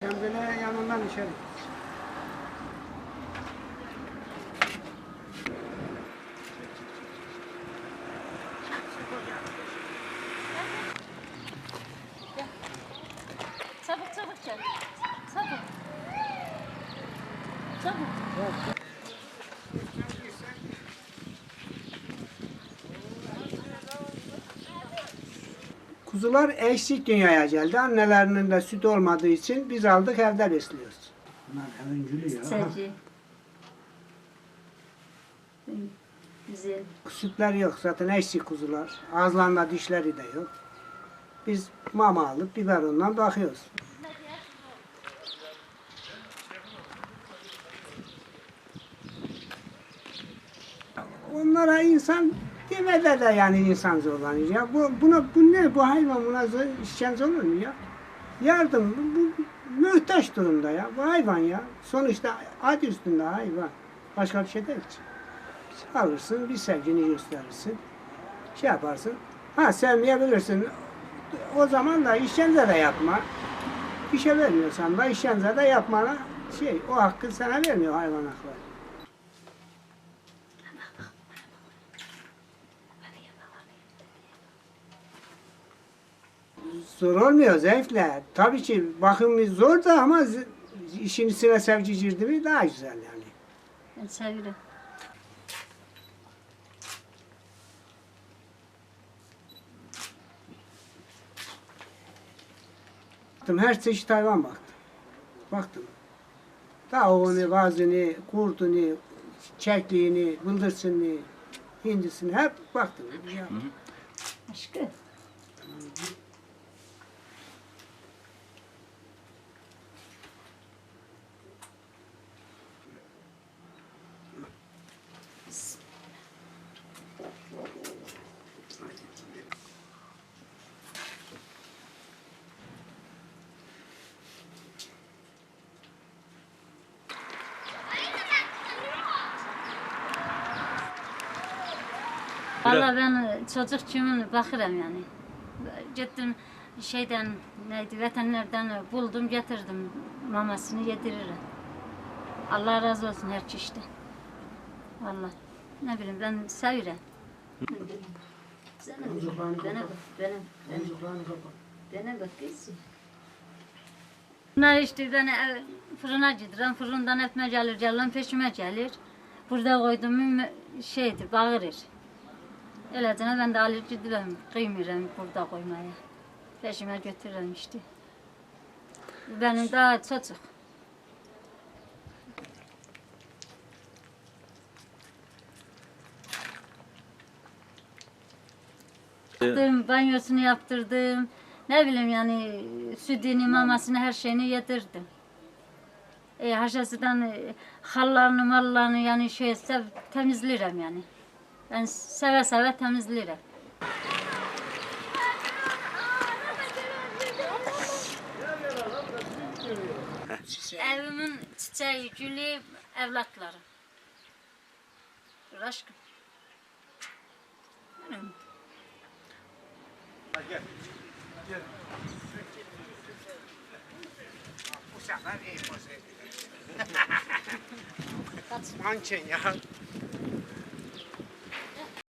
Kendine yanından içeri. Çabuk çabuk gel. Çabuk. Çabuk. Kuzular eşlik dünyaya geldi. Annelerinin de süt olmadığı için biz aldık evde besliyoruz. Bunlar öncülü ya. Seci. Güzel. Sütleri yok zaten eşlik kuzular. Ağızlarında dişleri de yok. Biz mama alıp biberondan bakıyoruz. Onlara insan demede de yani insan zorlanıyor. Ya bu, buna, bu ne bu hayvan buna zor, işkence olur mu ya? Yardım bu, bu mühtaç durumda ya. Bu hayvan ya. Sonuçta adı üstünde hayvan. Başka bir şey değil ki. Alırsın bir sevgini gösterirsin. Şey yaparsın. Ha sevmeyebilirsin. O zaman da işkence de yapma. Bir şey vermiyorsan da işkence de yapmana şey o hakkı sana vermiyor hayvan hakları. Zor olmuyor zevkle. Tabii ki bakımı zor da ama işin içine sevgi girdi mi daha güzel yani. Ben seviyorum. Baktım her çeşit hayvan baktım. Baktım. Tavuğunu, bazını, kurdunu, çekliğini, bıldırcını, hindisini hep baktım. Aşkı. Valla ben çocukçuğumun bakırım yani. Gittim şeyden neydi veterinerden buldum getirdim mamasını yediririm. Allah razı olsun her çeşitten. Valla ne bileyim ben seviyorum. Sana bak, bana bana bana bak. Bunlar işte ben ev- fırına gidiyorum, fırından ekmek gelir, gelen peşime gelir. Burada koydum şeydir, bağırır. Eləcənə ben de alıp gidirəm, qıymıram burada koymaya. Peşime götürürüm işte. Benim daha çocuk. Yaptım, banyosunu yaptırdım. Ne bileyim yani sütünü, mamasını, her şeyini yedirdim. E, haşasından e, hallarını, mallarını yani sev, temizlerim yani. Ben seve seve temizlerim. Evimin çiçeği, gülü, evlatlarım. Dur aşkım. Benim. Manken ya.